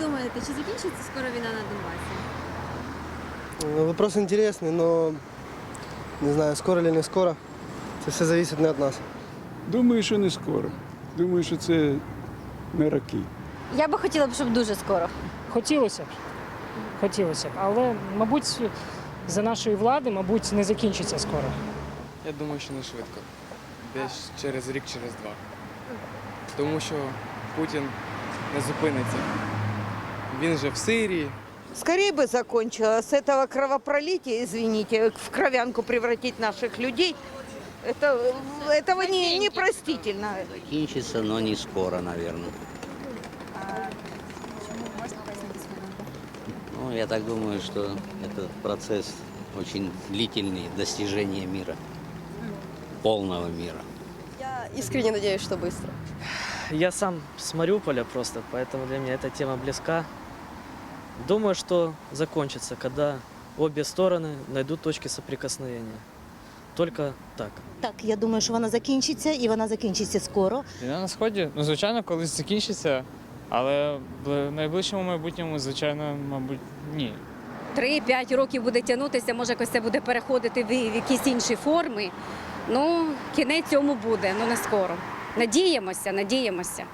думаєте, чи закінчиться скоро війна на Донбасі? Ну, Вопрос интересный, но не знаю, скоро или не скоро. Это все зависит не от нас. Думаю, що не скоро. Думаю, що це не роки. Я би хотіла б, щоб дуже скоро. Хотілося б. Хотілося б. Але, мабуть, за нашої влади, мабуть, не закінчиться скоро. Я думаю, що не швидко. Десь через рік, через два. Тому що Путін не зупиниться. Він же в Сирії. Скорее бы закончилось. С этого кровопролития, извините, в кровянку превратить наших людей, это, этого не, непростительно. Закінчиться, но не скоро, наверное. Ну, я так думаю, что этот процесс очень длительный, достижение мира, полного мира. Я искренне надеюсь, что быстро. Я сам с Мариуполя просто, поэтому для меня эта тема близка. Думаю, что закончится, когда обе стороны найдут точки соприкосновения. Только так. Так, я думаю, що вона закінчиться, і вона закінчиться скоро. Війна на сході, ну звичайно, колись закінчиться, але в найближчому майбутньому, звичайно, мабуть, ні. 3-5 років буде тягнутися, може якось це буде переходити в в якісь інші форми. Ну, кінець цьому буде, ну не скоро. Надіємося, надіємося.